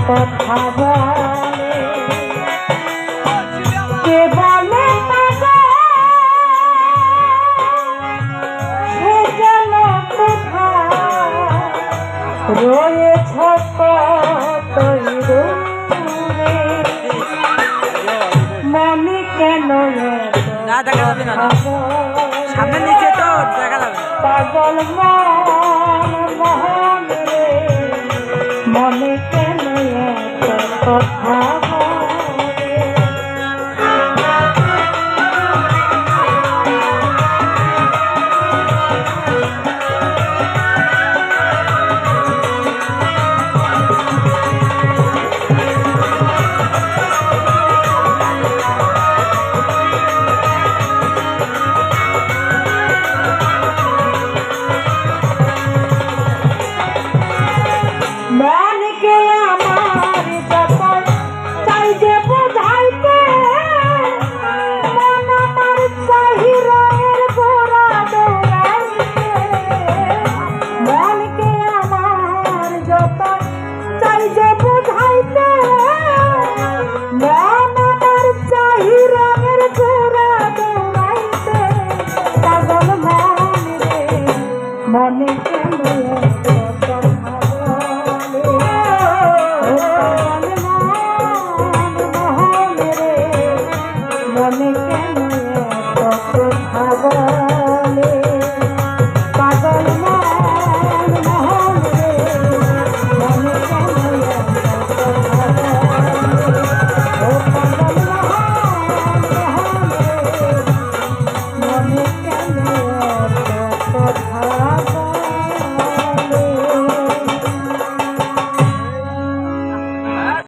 কথা বলে কে বলে যেন কোথায় রয়েছ মনে কেন না দেখা যাবে না। সামনে নিচে তো দেখা যাবে পাগল মন মহা money can buy.